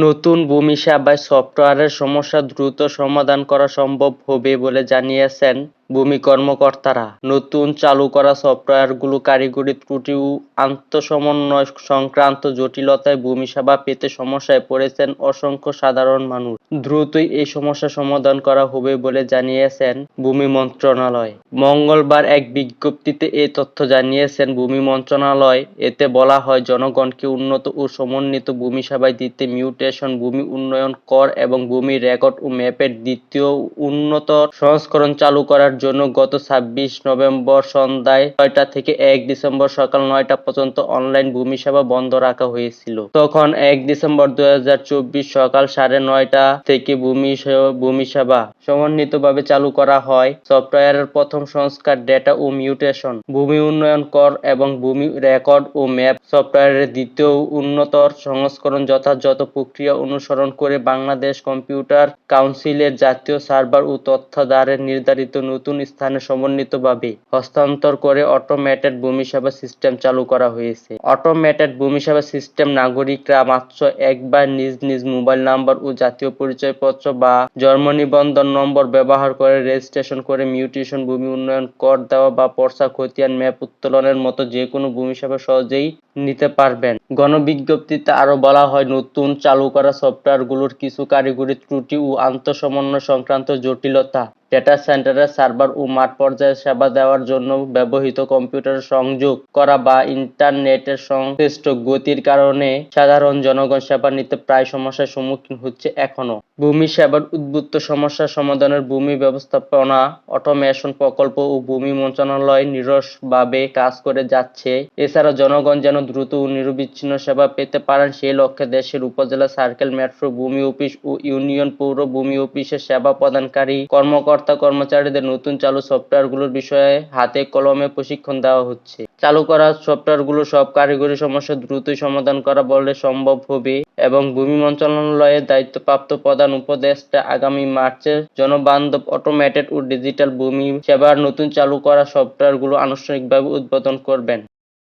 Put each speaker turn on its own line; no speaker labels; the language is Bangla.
নতুন ভূমি সেবায় সফটওয়্যারের সমস্যা দ্রুত সমাধান করা সম্ভব হবে বলে জানিয়েছেন ভূমি কর্মকর্তারা। নতুন চালু করা সফটওয়্যারগুলো কারিগরি ত্রুটি ও আন্তঃসমন্বয় সংক্রান্ত জটিলতায় ভূমি সেবা পেতে সমস্যায় পড়েছেন অসংখ্য সাধারণ মানুষ। দ্রুতই এই সমস্যা সমাধান করা হবে বলে জানিয়েছেন ভূমি মন্ত্রণালয়। মঙ্গলবার এক বিজ্ঞপ্তিতে এই তথ্য জানিয়েছেন ভূমি মন্ত্রণালয়। এতে বলা হয়, জনগণকে উন্নত ও সমন্বিত ভূমি সেবায় দিতে মিউটেশন, ভূমি উন্নয়ন কর এবং ভূমি রেকর্ড ও ম্যাপের দ্বিতীয় উন্নত সংস্করণ চালু করার জন্য গত ছাব্বিশ নভেম্বর সন্ধ্যায় ছয়টা থেকে এক ডিসেম্বর সকাল নয়টা পর্যন্ত অনলাইন ভূমি সেবা বন্ধ রাখা হয়েছিল। তখন এক ডিসেম্বর দুই সকাল সাড়ে নয়টা থেকে ভূমি ভূমি সেবা সমন্বিতভাবে চালু করা হয়। সফটওয়্যারের প্রথম সংস্কার ডেটা ও মিউটেশন, ভূমি উন্নয়ন কর এবং ভূমি রেকর্ড ও ম্যাপ, সফটওয়্যারের দ্বিতীয় উন্নতর সংস্করণ যথাযথ প্রক্রিয়া অনুসরণ করে বাংলাদেশ কম্পিউটার কাউন্সিলের জাতীয় সার্ভার ও তথ্যাগারে নির্ধারিত নতুন স্থানে সমন্বিতভাবে হস্তান্তর করে অটোমেটেড ভূমি সেবা সিস্টেম চালু করা হয়েছে। অটোমেটেড ভূমি সেবা সিস্টেম নাগরিকরা মাত্র একবার নিজ নিজ মোবাইল নাম্বার ও জাতীয় পরিচয়পত্র বা জন্ম নিবন্ধন নম্বর ব্যবহার করে রেজিস্ট্রেশন করে মিউটেশন ভূমি উন্নয়ন কর দেওয়া বা পর্চা খতিয়ান ম্যাপ উত্তোলনের মতো যে কোনো ভূমি সেবা সহজেই নিতে পারবেন। গণবিজ্ঞপ্তিতে আরও বলা হয়, নতুন চালু করা সফটওয়্যারগুলোর কিছু কারিগরি ত্রুটি ও আন্তঃসমন্বয় সংক্রান্ত জটিলতা। ডেটা সেন্টারের সার্ভার ও মাঠ পর্যায়ে সেবা দেওয়ার জন্য ব্যবহৃত কম্পিউটার সংযোগ করা বা ইন্টারনেটের সংশ্লিষ্ট গতির কারণে সাধারণ জনগণ সেবা নিতে প্রায় সমস্যার সম্মুখীন হচ্ছে এখনও। ভূমি সেবার উদ্ভূত সমস্যা সমাধানের ভূমি ব্যবস্থাপনা, অটোমেশন প্রকল্প ও ভূমি মন্ত্রণালয় নিরসভাবে কাজ করে যাচ্ছে। এছাড়া জনগণ যেন দ্রুত ও নিরবিচ্ছিন্ন সেবা পেতে পারেন, সেই লক্ষ্যে দেশের উপজেলা সার্কেল, মেট্রো, ভূমি অফিস ও ইউনিয়ন পৌর ভূমি অফিসের সেবা প্রদানকারী কর্মকর্তা কর্মচারীদের নতুন চালু সফটওয়্যারগুলোর বিষয়ে হাতে কলমে প্রশিক্ষণ দেওয়া হচ্ছে। চালু করা সফটওয়্যারগুলো সব কারিগরি সমস্যা দ্রুতই সমাধান করা বললে সম্ভব হবে এবং ভূমি মন্ত্রণালয়ের দায়িত্বপ্রাপ্ত প্রধান উপদেষ্টা আগামী মার্চে জনবান্ধব অটোমেটেড ও ডিজিটাল ভূমি সেবার নতুন চালু করা সফটওয়্যারগুলো আনুষ্ঠানিকভাবে উদ্বোধন করবেন।